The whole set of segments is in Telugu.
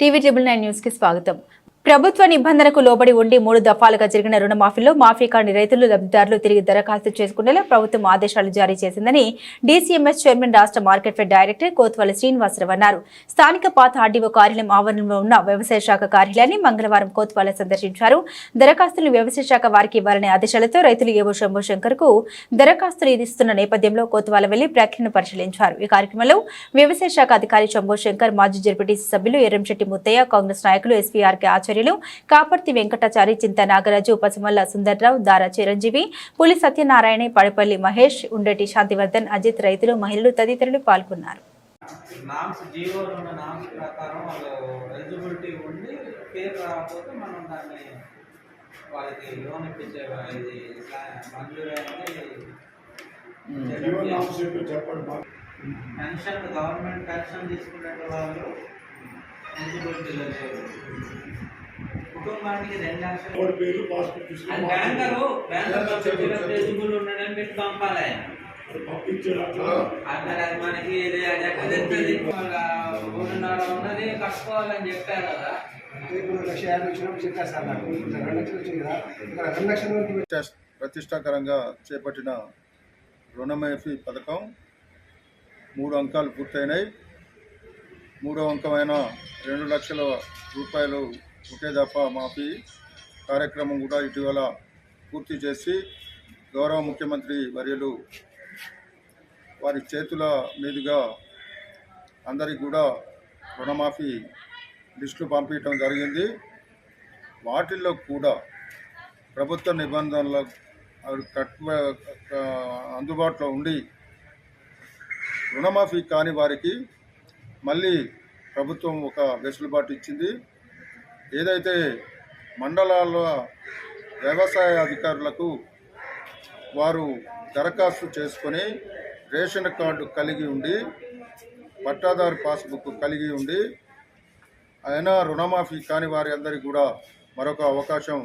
టీవీ ట్రిబుల్ నైన్ న్యూస్ కి స్వాగతం ప్రభుత్వ నిబంధనకు లోబడి ఉండి మూడు దఫాలుగా జరిగిన రుణమాఫీలో మాఫీ కాని రైతులు లబ్ధిదారులు తిరిగి దరఖాస్తు చేసుకునేలా ప్రభుత్వం ఆదేశాలు జారీ చేసిందని డీసీఎంఎస్ చైర్మన్ రాష్ట్ర market fed director Kotwala Srinivasarao అన్నారు. స్థానిక పాత ఆర్డీఓ కార్యాలయం ఆవరణలో ఉన్న వ్యవసాయ శాఖ కార్యాలయాన్ని మంగళవారం కోత్వాల సందర్శించారు. దరఖాస్తులు వ్యవసాయ శాఖ వారికి ఇవ్వాలనే ఆదేశాలతో రైతులు ఏవో శంభో శంకర్కు దరఖాస్తులు ఇస్తున్న నేపథ్యంలో కోత్వాల వెళ్ళి ప్రక్రియను పరిశీలించారు. ఈ కార్యక్రమంలో వ్యవసాయ శాఖ అధికారి శంభో శంకర్ మాజీ జడ్పీటీసీ సభ్యులు ఎర్రంశెట్టి ముత్తయ్య కాంగ్రెస్ నాయకులు ఎస్పీఆర్కే ఆచార్యులు కాపర్తి వెంకటాచారి చింత నాగరాజు పసుమల్ల సుందర్రావు దారా చిరంజీవి పులి సత్యనారాయణ పడిపల్లి మహేష్ ఉండటి శాంతివర్ధన్ అజిత్ రైతులు మహిళలు తదితరులు పాల్గొన్నారు. నామ్స్ జీవోలో ఉన్న నామ్స్ ప్రకారం వాళ్ళు ఎలిజిబిలిటీ ఉండి పేరు రాకపోతే మనం దాన్ని వాళ్ళకి లోన్ ఇప్పించే ఇది మంజూరు జీవన్ నామ చెప్పి చెప్పండి మాకు. పెన్షన్ గవర్నమెంట్ పెన్షన్ తీసుకునే వాళ్ళు ఎలిజిబిలిటీలో లేరు కుటుంబానికి రెండు లక్షలు. ఎవరి పేరు పాస్పోర్ట్ అది బ్యాంకరు బ్యాంకర్ ఎలిజిబుల్ ఉన్నాడని పెట్టి పంపాలి ఆయన. పంపించారు అట్లా. అక్కడ అది మనకి ఉన్నది కట్టుకోవాలని చెప్పారు కదా. ప్రతిష్టాకరంగా చేపట్టిన రుణమాఫీ పథకం మూడు అంకాలు పూర్తయినాయి. మూడో అంకమైన రెండు లక్షల రూపాయలు ఒకే దఫా మాఫీ కార్యక్రమం కూడా ఇటీవల పూర్తి చేసి గౌరవ ముఖ్యమంత్రి వర్యులు వారి చేతుల మీదుగా అందరికి కూడా రుణమాఫీ లిస్టులు పంపించడం జరిగింది. వాటిల్లో కూడా ప్రభుత్వ నిబంధనల అవి అందుబాటులో ఉండి రుణమాఫీ కాని వారికి మళ్ళీ ప్రభుత్వం ఒక వెసులుబాటు ఇచ్చింది. ఏదైతే మండలాల్లో వ్యవసాయ అధికారులకు వారు దరఖాస్తు చేసుకొని రేషన్ కార్డు కలిగి ఉండి పట్టాదారు పాస్బుక్ కలిగి ఉండి అయినా రుణమాఫీ కాని వారి అందరికీ కూడా మరొక అవకాశం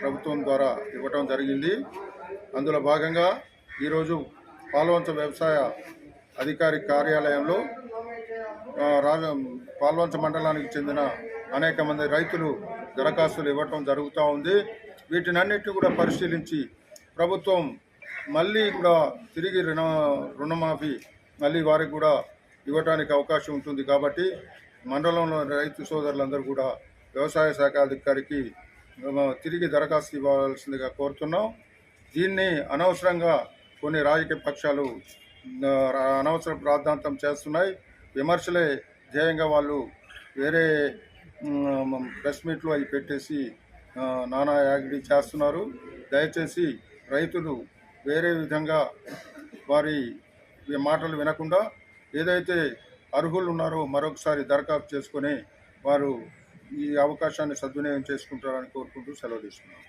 ప్రభుత్వం ద్వారా ఇవ్వటం జరిగింది. అందులో భాగంగా ఈరోజు పాల్వంచ వ్యవసాయ అధికారి కార్యాలయంలో రాజ పాల్వంచ మండలానికి చెందిన అనేక మంది రైతులు దరఖాస్తులు ఇవ్వటం జరుగుతూ ఉంది. వీటినన్నిటిని కూడా పరిశీలించి ప్రభుత్వం మళ్ళీ కూడా తిరిగి రుణ రుణమాఫీ మళ్ళీ వారికి కూడా ఇవ్వడానికి అవకాశం ఉంటుంది కాబట్టి మండలంలో రైతు సోదరులందరూ కూడా వ్యవసాయ శాఖ అధికారికి తిరిగి దరఖాస్తు ఇవ్వాల్సిందిగా కోరుతున్నాం. దీన్ని అనవసరంగా కొన్ని రాజకీయ పక్షాలు అనవసర ప్రాధాంతం చేస్తున్నాయి. విమర్శలే ధ్యేయంగా వాళ్ళు వేరే ప్రెస్ మీట్లు అవి పెట్టేసి నానా యాగిడి చేస్తున్నారు. దయచేసి రైతులు వేరే విధంగా వారి మాటలు వినకుండా ఏదైతే అర్హులు ఉన్నారో మరొకసారి దరఖాస్తు చేసుకొని వారు ఈ అవకాశాన్ని సద్వినియోగం చేసుకుంటారని కోరుకుంటూ సెలవు తీసుకున్నాను